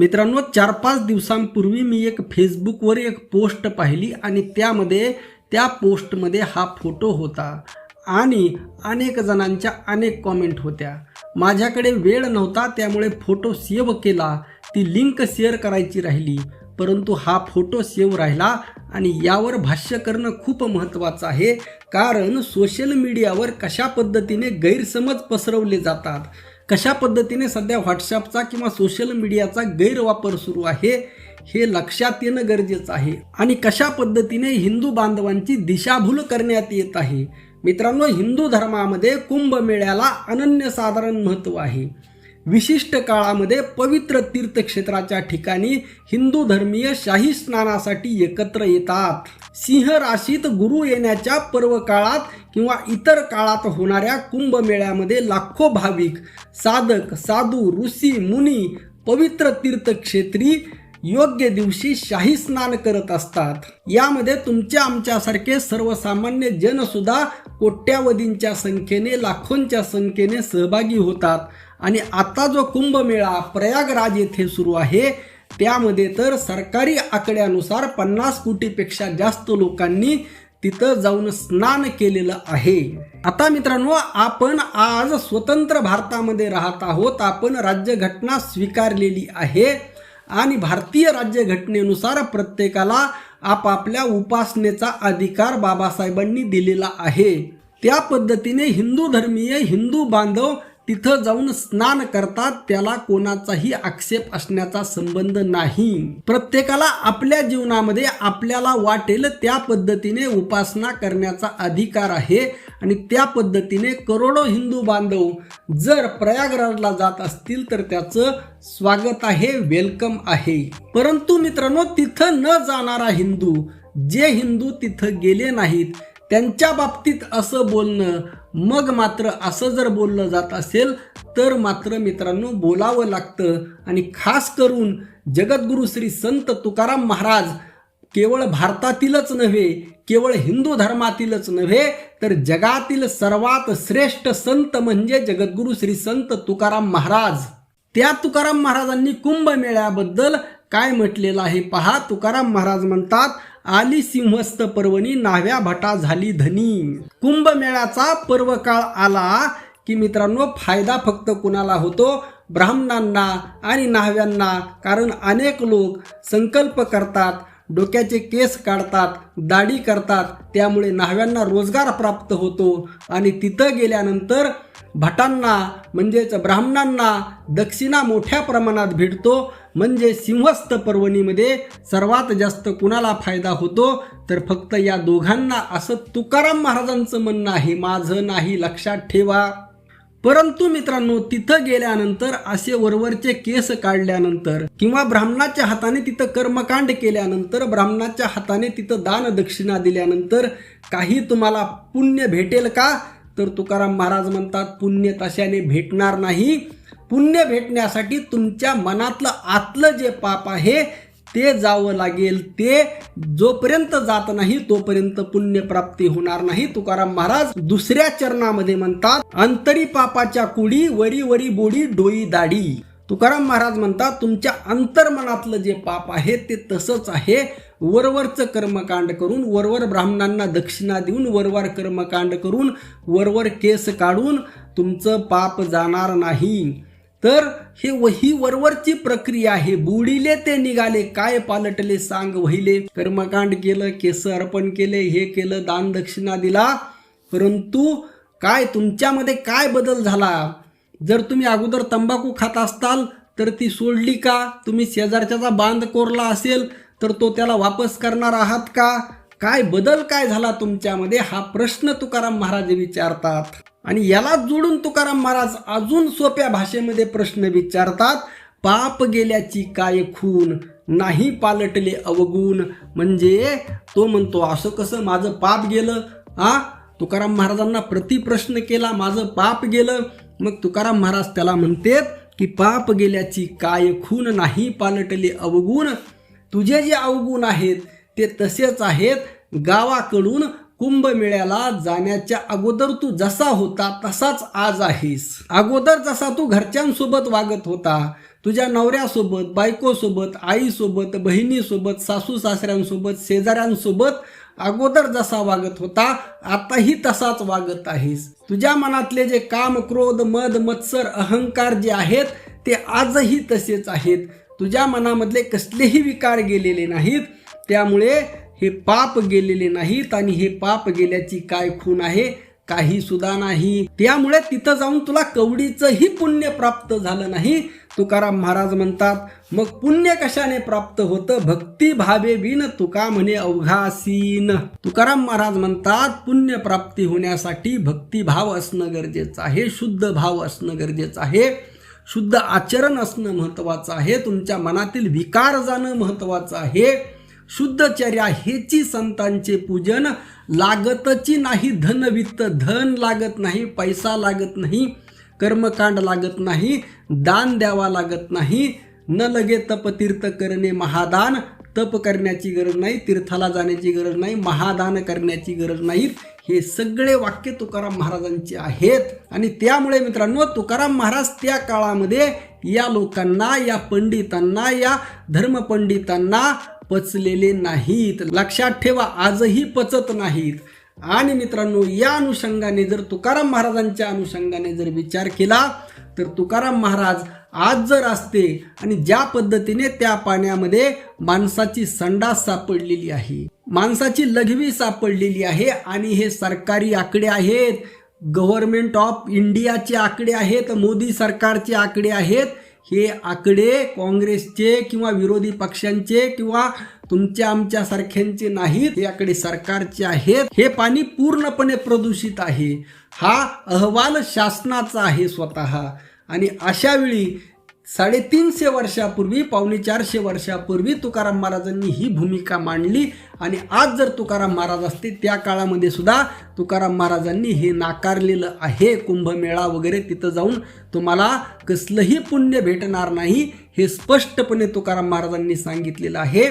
मित्रांनो चार पाच दिवसांपूर्वी मी एक फेसबुकवर एक पोस्ट पाहिली आणि त्यामध्ये त्या पोस्टमध्ये हा फोटो होता आणि अनेक जणांच्या अनेक कॉमेंट होत्या. माझ्याकडे वेळ नव्हता त्यामुळे फोटो सेव्ह केला. ती लिंक शेअर करायची राहिली परंतु हा फोटो सेव्ह राहिला आणि यावर भाष्य करणं खूप महत्त्वाचं आहे कारण सोशल मीडियावर कशा पद्धतीने गैरसमज पसरवले जातात कशा पद्धतीने सध्या व्हॉट्सअपचा किंवा सोशल मीडियाचा गैरवापर सुरू आहे हे लक्षात येणं गरजेचं आहे. आणि कशा पद्धतीने हिंदू बांधवांची दिशाभूल करण्यात येत आहे? मित्रांनो हिंदू धर्मामध्ये कुंभमेळ्याला अनन्यसाधारण महत्त्व आहे. विशिष्ट काळामध्ये पवित्र तीर्थक्षेत्राच्या ठिकाणी हिंदू धर्मीय शाही स्नानासाठी एकत्र येतात. सिंह राशीत गुरु येण्याच्या पर्व काळात किंवा इतर काळात होणाऱ्या कुंभमेळ्यामध्ये लाखो भाविक साधक साधू ऋषी मुनी पवित्र तीर्थक्षेत्री योग्य दिवशी शाही स्नान करत असतात. यामध्ये तुमच्या आमच्यासारखे सर्वसामान्य जनसुद्धा कोट्यावधींच्या संख्येने लाखोंच्या संख्येने सहभागी होतात. आणि आता जो कुंभमेळा प्रयागराज येथे सुरू आहे त्यामध्ये तर सरकारी आकड्यानुसार पन्नास कोटीपेक्षा जास्त लोकांनी तिथं जाऊन स्नान केलेलं आहे. आता मित्रांनो आपण आज स्वतंत्र भारतामध्ये राहत आहोत. आपण राज्यघटना स्वीकारलेली आहे आणि भारतीय राज्यघटनेनुसार प्रत्येकाला आपापल्या उपासनेचा अधिकार बाबासाहेबांनी दिलेला आहे. त्या पद्धतीने हिंदू धर्मीय हिंदू बांधव तिथं जाऊन स्नान करतात त्याला कोणाचाही आक्षेप असण्याचा संबंध नाही. प्रत्येकाला आपल्या जीवनामध्ये आपल्याला वाटेल त्या पद्धतीने उपासना करण्याचा अधिकार आहे आणि त्या पद्धतीने करोडो हिंदू बांधव जर प्रयागराजला जात असतील तर त्याचं स्वागत आहे वेलकम आहे. परंतु मित्रांनो तिथं न जाणारा हिंदू जे हिंदू तिथं गेले नाहीत त्यांच्या बाबतीत असं बोलणं मग मात्र असं जर बोललं जात असेल तर मात्र मित्रांनो बोलावं लागतं. आणि खास करून जगद्गुरू श्री संत तुकाराम महाराज केवळ भारतातीलच नव्हे केवळ हिंदू धर्मातीलच नव्हे तर जगातील सर्वात श्रेष्ठ संत म्हणजे जगद्गुरू श्री संत तुकाराम महाराज. त्या तुकाराम महाराजांनी कुंभमेळ्याबद्दल काय म्हटलेलं आहे पहा. तुकाराम महाराज म्हणतात आली सिंहस्थ पर्वणी नाव्या भटा झाली धनी. कुंभमेळ्याचा पर्व काळ आला की मित्रांनो फायदा फक्त कुणाला होतो? ब्राह्मणांना आणि नाव्यांना. कारण अनेक लोक संकल्प करतात डोक्याचे केस काढतात दाढी करतात त्यामुळे नाव्यांना रोजगार प्राप्त होतो. आणि तिथं गेल्यानंतर भटांना म्हणजेच ब्राह्मणांना दक्षिणा मोठ्या प्रमाणात भेटतो. म्हणजे सिंहस्थ पर्वणीमध्ये सर्वात जास्त कुणाला फायदा होतो? तर फक्त या दोघांना असं तुकाराम महाराजांचं म्हणणं आहे. माझं नाही लक्षात ठेवा. परंतु मित्रांनो तिथं गेल्यानंतर असे वरवरचे केस काढल्यानंतर किंवा ब्राह्मणाच्या हाताने तिथं कर्मकांड केल्यानंतर ब्राह्मणाच्या हाताने तिथं दान दक्षिणा दिल्यानंतर काही तुम्हाला पुण्य भेटेल का? तर तुकाराम महाराज म्हणतात पुण्य तशाने भेटणार नाही. पुण्य भेटण्यासाठी तुमच्या मनातलं आतलं जे पाप आहे ते जावं लागेल ते जोपर्यंत जात नाही तोपर्यंत पुण्यप्राप्ती होणार नाही. तुकाराम महाराज दुसऱ्या चरणामध्ये म्हणतात अंतरी पापाच्या कुडी वरी वरी बोडी डोई दाढी. तुकाराम महाराज म्हणतात तुमच्या अंतर्मनातलं जे पाप आहे ते तसंच आहे. वरवरचं कर्मकांड करून वरवर ब्राह्मणांना दक्षिणा देऊन वरवर कर्मकांड करून वरवर केस काढून तुमचं पाप जाणार नाही. तर हे ही वरवरची प्रक्रिया आहे. बुडीले ते निघाले. काय पालटले सांग वहिले. कर्मकांड केलं केस अर्पण केले हे केलं दान दक्षिणा दिला. परंतु काय तुमच्यामध्ये काय बदल झाला? जर तुम्ही अगोदर तंबाखू खात असताल तर ती सोडली का? तुम्ही शेजारच्याचा बांध कोरला असेल तर तो त्याला वापस करणार आहात का? काय बदल काय झाला तुमच्यामध्ये? हा प्रश्न तुकाराम महाराज विचारतात. आणि याला जोडून तुकाराम महाराज अजून सोप्या भाषेमध्ये प्रश्न विचारतात पाप गेल्याची काय खून? नाही पालटले अवगुण. म्हणजे तो म्हणतो असं कसं माझं पाप गेलं? आ? तुकाराम महाराजांना प्रतिप्रश्न केला माझं पाप गेलं. मग तुकाराम महाराज त्याला म्हणतेत की पाप गेल्याची काय खून? नाही पालटले अवगुण. तुझे जे अवगुण आहेत ते तसेच आहेत. गावाकडून कुंभमेळ्याला जाण्याच्या अगोदर तू जसा होता तसाच आज आहेस. अगोदर जसा तू घरच्यांसोबत वागत होता तुझ्या नवऱ्यासोबत बायकोसोबत आईसोबत बहिणीसोबत सासू सासऱ्यांसोबत शेजाऱ्यांसोबत अगोदर जसा वागत होता आताही तसाच वागत आहेस. तुझ्या मनातले जे काम क्रोध मद मत्सर अहंकार जे आहेत ते आजही तसेच आहेत. तुझ्या मनामधले कसलेही विकार गेलेले नाहीत. त्यामुळे हे पाप गेलेले नाहीत आणि हे पाप गेल्याची काय खून आहे? काही सुद्धा नाही. त्यामुळे तिथं जाऊन तुला कवडीचंही पुण्य प्राप्त झालं नाही. तुकाराम महाराज म्हणतात मग पुण्य कशाने प्राप्त होतं? भक्ती भावे बिन तुका म्हणे अवघासीन. तुकाराम महाराज म्हणतात पुण्य प्राप्ती होण्यासाठी भक्तिभाव असणं गरजेचं आहे शुद्ध भाव असणं गरजेचं आहे. शुद्ध आचरण असणं महत्वाचं आहे. तुमच्या मनातील विकार जाणं महत्वाचं आहे. शुद्धचर्या हेची संतांचे पूजन. लागतची नाही धन वित्त धन लागत नाही पैसा लागत नाही कर्मकांड लागत नाही दान द्यावा लागत नाही. न लगे तपतीर्थ करणे महादान. तप करण्याची गरज नाही तीर्थाला जाण्याची गरज नाही महादान करण्याची गरज नाही. हे सगळे वाक्य तुकाराम महाराजांचे आहेत. आणि त्यामुळे मित्रांनो तुकाराम महाराज त्या काळामध्ये या लोकांना या पंडितांना या धर्मपंडितांना पचलेले नाहीत. लक्षात ठेवा आजही पचत नाहीत. आणि मित्रांनो या अनुषंगाने जर तुकाराम महाराजांच्या अनुषंगाने जर विचार केला तर तुकाराम महाराज आज जर असते आणि ज्या पद्धतीने त्या पाण्यामध्ये माणसाची संडास सापडलेली आहे माणसाची लघवी सापडलेली आहे आणि हे सरकारी आकडे आहेत गव्हर्नमेंट ऑफ इंडियाचे आकडे आहेत मोदी सरकारचे आकडे आहेत हे आकडे काँग्रेसचे किंवा विरोधी पक्षांचे किंवा तुमच्या आमच्या सारख्यांचे नाहीत. हे आकडे सरकारचे आहेत. हे पाणी पूर्णपणे प्रदूषित आहे. हा अहवाल शासनाचा आहे स्वतः. आणि अशावेळी साडेतीनशे वर्षापूर्वी पावणे चारशे वर्षापूर्वी तुकाराम महाराजांनी ही भूमिका मांडली. आणि आज जर तुकाराम महाराज असते त्या काळामध्ये सुद्धा तुकाराम महाराजांनी हे नाकारलेलं आहे कुंभमेळा वगैरे तिथं जाऊन. तुम्हाला कसलंही पुण्य भेटणार नाही हे स्पष्टपणे तुकाराम महाराजांनी सांगितलेलं आहे.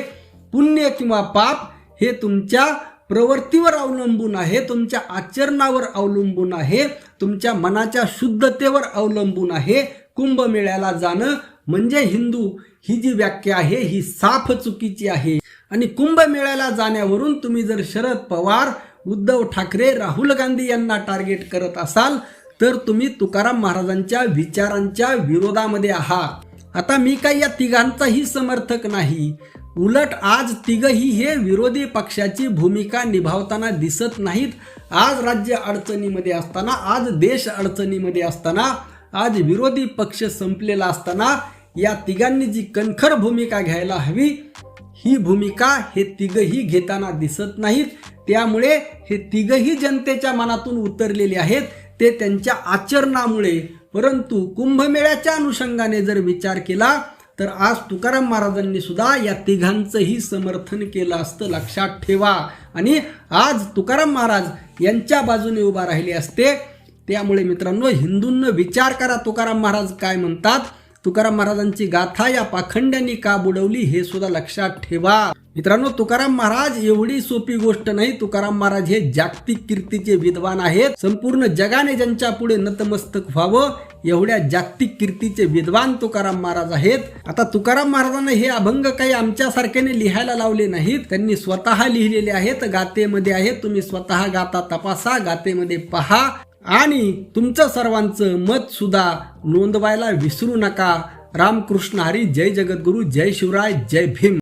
पुण्य किंवा पाप हे तुमच्या प्रवृत्तीवर अवलंबून आहे तुमच्या आचरणावर अवलंबून आहे तुमच्या मनाच्या शुद्धतेवर अवलंबून आहे. कुंभमेळ्याला जाणं म्हणजे हिंदू. ही जी व्याख्या आहे ही साफ चुकीची आहे. आणि कुंभमेळ्याला जाण्यावरून तुम्ही जर शरद पवार उद्धव ठाकरे राहुल गांधी यांना टार्गेट करत असाल तर तुम्ही तुकाराम महाराजांच्या विचारांच्या विरोधामध्ये आहात. आता मी काय या तिघांचाही समर्थक नाही. उलट आज तिघही हे विरोधी पक्षाची भूमिका निभावताना दिसत नाहीत. आज राज्य अडचणीमध्ये असताना आज देश अडचणीमध्ये असताना आज विरोधी पक्ष संपलेला असताना या तिघांनी जी कणखर भूमिका घ्यायला हवी ही भूमिका हे तिघही घेताना दिसत नाहीत. त्यामुळे हे तिघही जनतेच्या मनातून उतरलेले आहेत. ते त्यांच्या आचरणामुळे परंतु कुंभमेळ्याच्या अनुषंगाने जर विचार केला तर आज तुकाराम महाराजांनी सुद्धा या तिघांचंही समर्थन केलं असतं. लक्षात ठेवा. आणि आज तुकाराम महाराज यांच्या बाजूने उभा राहिले असते. त्यामुळे मित्रांनो हिंदूंना विचार करा तुकाराम महाराज काय म्हणतात? तुकाराम महाराजांची गाथा या पाखंड्यांनी का बुडवली हे सुद्धा लक्षात ठेवा. मित्रांनो तुकाराम महाराज एवढी सोपी गोष्ट नाही. तुकाराम महाराज हे जागतिक कीर्तीचे विद्वान आहेत. संपूर्ण जगाने ज्यांच्या पुढे नतमस्तक व्हावं एवढ्या जागतिक कीर्तीचे विद्वान तुकाराम महाराज आहेत. आता तुकाराम महाराजांना हे अभंग काही आमच्यासारख्याने लिहायला लावले नाहीत. त्यांनी स्वतः लिहिलेले आहेत गातेमध्ये आहेत. तुम्ही स्वतः गाता तपासा गातेमध्ये पहा. आणि तुमचं सर्वांचं मत सुद्धा नोंदवायला विसरू नका. रामकृष्ण हरी जय जगद्गुरु जय शिवराय जय भीम.